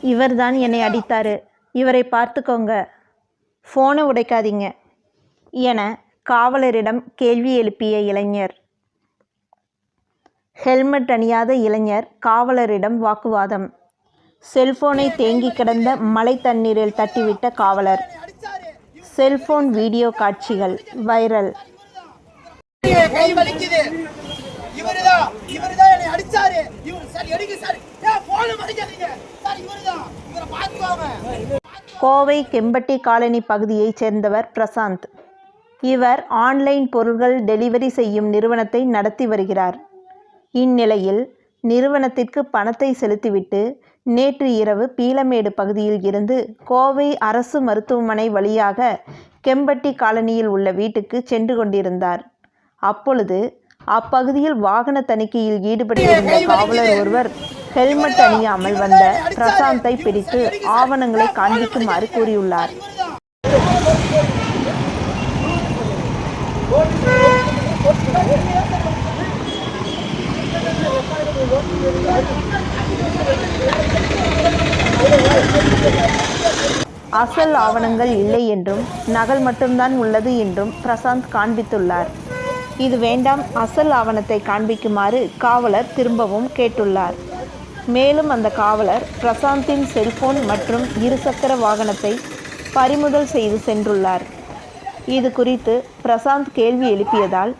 இவர்தான் என்னை அடித்தாரு. இவரை பார்த்துக்கோங்க. ஃபோனை உடைக்காதீங்க. என காவலரிடம் கேள்வி எழுப்பிய இளைஞர். ஹெல்மெட் அணியாத இளைஞர் காவலரிடம் வாக்குவாதம். செல்போனை தேங்கி கிடந்த மழை தண்ணீரில் தட்டிவிட்ட காவலர். செல்போன் வீடியோ காட்சிகள் வைரல். கை வலிக்குது. இவருதான் இவருதான் என்னை அடிச்சாரு. இவர் சார் எடுங்க சார். ஏன் போன மறைக்காதீங்க. சார் இவருதான் இவரை பார்த்துக்கோங்க. கோவை கெம்பட்டி காலனி பகுதியைச் சேர்ந்தவர் பிரசாந்த். இவர் ஆன்லைன் பொருட்கள் டெலிவரி செய்யும் நிறுவனத்தை நடத்தி வருகிறார். இந்நிலையில் நிறுவனத்திற்கு பணத்தை செலுத்திவிட்டு நேற்று இரவு பீலமேடு பகுதியில் இருந்து கோவை அரசு மருத்துவமனை வழியாக கெம்பட்டி காலனியில் உள்ள வீட்டுக்கு சென்று கொண்டிருந்தார். அப்பொழுது அப்பகுதியில் வாகன தணிக்கையில் ஈடுபட்டிருந்த காவலர் ஒருவர் ஹெல்மெட் அணியாமல் வந்த பிரசாந்தை பிடித்து ஆவணங்களை காண்பிக்குமாறு கூறியுள்ளார். அசல் ஆவணங்கள் இல்லை என்றும் நகல் மட்டும்தான் உள்ளது என்றும் பிரசாந்த் காண்பித்துள்ளார். இது வேண்டாம் அசல் ஆவணத்தை காண்பிக்குமாறு காவலர் திரும்பவும் கேட்டுள்ளார். மேலும் அந்த காவலர் பிரசாந்தின் செல்போன் மற்றும் இருசக்கர வாகனத்தை பறிமுதல் செய்து சென்றுள்ளார். இது குறித்து பிரசாந்த் கேள்வி எழுப்பியதால்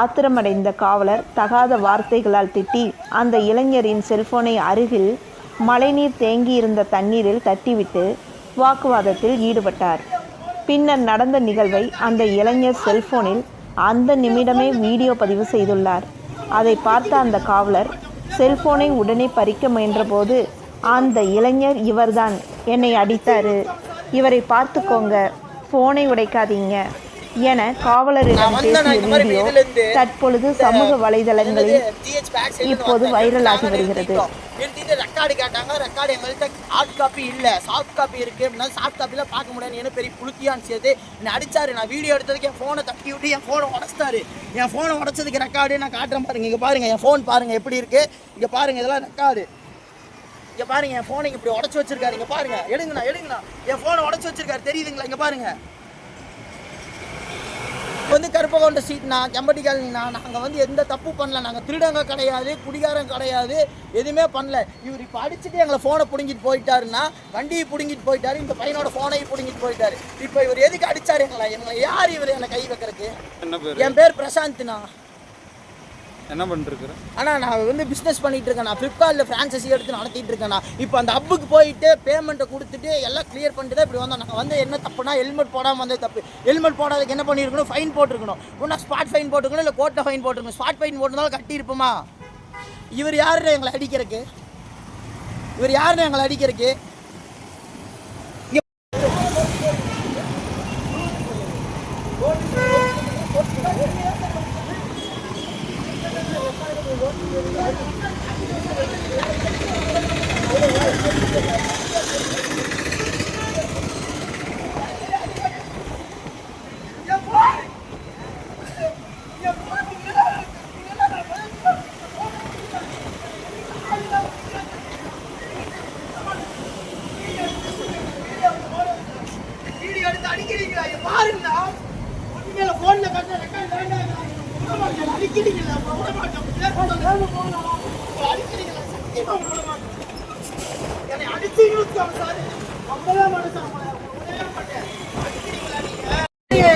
ஆத்திரமடைந்த காவலர் தகாத வார்த்தைகளால் திட்டி அந்த இளைஞரின் செல்போனை அருகில் மழைநீர் தேங்கியிருந்த தண்ணீரில் தட்டிவிட்டு வாக்குவாதத்தில் ஈடுபட்டார். பின்னர் நடந்த நிகழ்வை அந்த இளைஞர் செல்போனில் அந்த நிமிடமே வீடியோ பதிவு செய்துள்ளார். அதை பார்த்த அந்த காவலர் செல்போனை உடனே பறிக்க முயன்றபோது அந்த இளைஞர் இவர்தான் என்னை அடித்தாரு. இவரை பார்த்துக்கோங்க ஃபோனை உடைக்காதீங்க என காவலரிடம் பேசிய வீடியோ தற்பொழுது சமூக வலைதளங்களில் இப்போது வைரலாகி வருகிறது. சாஃப்ட் காப்பி இல்லை. சாஃப்ட் காப்பி இருக்குது அப்படின்னா சாஃப்ட் காப்பியில் பார்க்க முடியாது. என்ன பெரிய புளுத்தியான்னு சேர்த்து என்னை அடிச்சாரு. நான் வீடியோ எடுத்ததுக்கு என் ஃபோனை தட்டி விட்டு என் ஃபோனை உடச்சிட்டாரு. என் ஃபோனை உடச்சதுக்கு ரெக்கார்டு நான் காட்டுறேன் பாருங்கள் இங்கே பாருங்கள் என் ஃபோன் பாருங்கள் எப்படி இருக்குது இங்கே பாருங்கள் இதெல்லாம் ரெக்கார்டு இங்கே பாருங்கள் என் ஃபோனை இப்படி உடச்சி வச்சிருக்காரு. இங்கே பாருங்கள் எடுங்கண்ணா எடுங்கண்ணா. என் ஃபோனை உடச்சி வச்சிருக்காரு. தெரியுதுங்களா? இங்கே பாருங்கள் வந்து கருப்பகொண்ட சீட்னா செம்பட்டி காலனினா நாங்கள் வந்து எந்த தப்பு பண்ணல. நாங்கள் திருடங்க கிடையாது குடிகாரம் கிடையாது எதுவுமே பண்ணல. இவர் இப்போ அடிச்சுட்டு எங்களை ஃபோனை பிடுங்கிட்டு போயிட்டாருன்னா வண்டியை பிடுங்கிட்டு போயிட்டாரு இந்த பையனோட ஃபோனையும் பிடுங்கிட்டு போயிட்டாரு. இப்போ இவர் எதுக்கு அடிச்சாரு எங்களை? எங்களை யார் இவர்? என்னை கை வைக்கிறதுக்கு? என் பேர் பிரசாந்த்ண்ணா. என்ன பண்ணிருக்கிறேன் ஆனால் நான் வந்து பிஸ்னஸ் பண்ணிட்டு இருக்கேன். நான் ஃப்ளிப்கார்ட்டில் ஃப்ரான்ச்சைசி எடுத்து நடத்திட்டு இருக்கேன் இப்போ அந்த ஹப்புக்கு போயிட்டு பேமெண்ட்டை கொடுத்துட்டு எல்லாம் கிளியர் பண்ணிட்டு தான் இப்படி வந்தோம். நாங்கள் வந்து என்ன தப்புனா ஹெல்மெட் போடாமல் வந்தது தப்பு. ஹெல்மெட் போடாததுக்கு என்ன பண்ணியிருக்கணும் ஃபைன் போட்டிருக்கணும். ஒன்றா ஸ்பாட் ஃபைன் போட்டுருக்கணும் இல்லை கோர்ட்டில் ஃபைன் போட்டிருக்கணும்? ஸ்பாட் ஃபைன் போட்டிருந்தாலும் கட்டியிருப்போமா? இவர் யாருன்னு எங்களை அடிக்கிறதுக்கு? இவர் யாருன்னு எங்களை அடிக்கிறதுக்கு?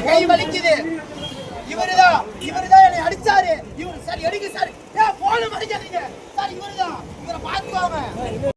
கை வலிக்குது இவருதான் இவருதான் என்னை அடிச்சாரு. இவரு சார் எடுங்க சார். ஏன் போன மறைக்காதீங்க சார் இவருதான் இவரை பார்த்துக்கோங்க